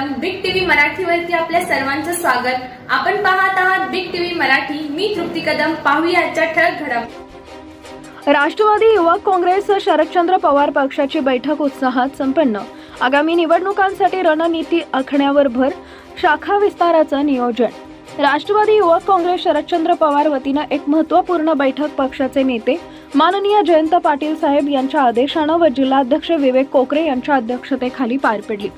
मराठीवरती आपल्या सर्वांचं स्वागत. आपण पाहत आहात बिग टीव्ही मराठी. मी तृप्ती कदम. पाहूया आजच्या ठळक घडामोडी. राष्ट्रवादी युवक काँग्रेस शरदचंद्र पवार पक्षाची बैठक उत्साहात संपन्न. आगामी निवडणुकांसाठी रणनीती आखण्यावर भर शाखा विस्ताराचं नियोजन. राष्ट्रवादी युवक काँग्रेस शरदचंद्र पवार वतीनं एक महत्त्वपूर्ण बैठक पक्षाचे नेते माननीय जयंत पाटील साहेब यांच्या आदेशानं व जिल्हाध्यक्ष विवेक कोकरे यांच्या अध्यक्षतेखाली पार पडली.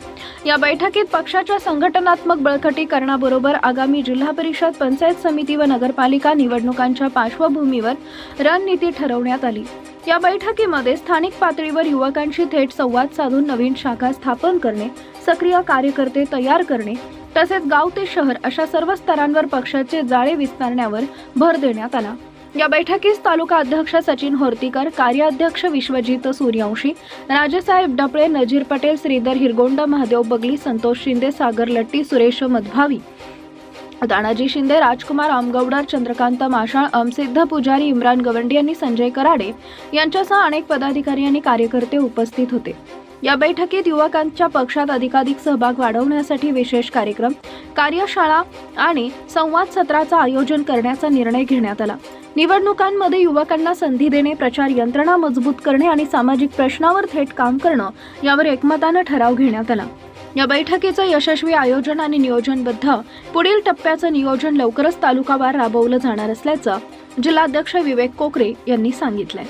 या बैठकीत पक्षाच्या संघटनात्मक बळकटीकरणाबरोबर आगामी जिल्हा परिषद पंचायत समिती व नगरपालिका निवडणुकांच्या पार्श्वभूमीवर रणनीती ठरवण्यात आली. या बैठकीमध्ये स्थानिक पातळीवर युवकांशी थेट संवाद साधून नवीन शाखा स्थापन करणे सक्रिय कार्यकर्ते तयार करणे तसेच गाव ते शहर अशा सर्व स्तरांवर पक्षाचे जाळे विस्तारण्यावर भर देण्यात आला. या बैठकीस तालुका अध्यक्ष सचिन होर्तीकर कार्याध्यक्ष विश्वजित सूर्यवंशी राजेसाहेब डपळे नजीर पटेल श्रीधर हिरगोंड महादेव बगली संतोष शिंदे सागर लट्टी सुरेश मधभावी दानाजी शिंदे राजकुमार आमगौडर चंद्रकांत माशाळ अमसिद्ध पुजारी इम्रान गवंडी यांनी संजय कराडे यांच्यासह अनेक पदाधिकारी आणि कार्यकर्ते उपस्थित होते. या बैठकीत युवकांच्या पक्षात अधिकाधिक सहभाग वाढवण्यासाठी विशेष कार्यक्रम कार्यशाळा आणि संवाद सत्राचं आयोजन करण्याचा निर्णय घेण्यात आला. निवडणुकांमध्ये युवकांना संधी देणे प्रचार यंत्रणा मजबूत करणे आणि सामाजिक प्रश्नावर थेट काम करणं यावर एकमतानं ठराव घेण्यात आला. या बैठकीचं यशस्वी आयोजन आणि नियोजनबद्ध पुढील टप्प्याचं नियोजन लवकरच तालुकावार राबवलं जाणार असल्याचं जिल्हाध्यक्ष विवेक कोकरे यांनी सांगितलंय.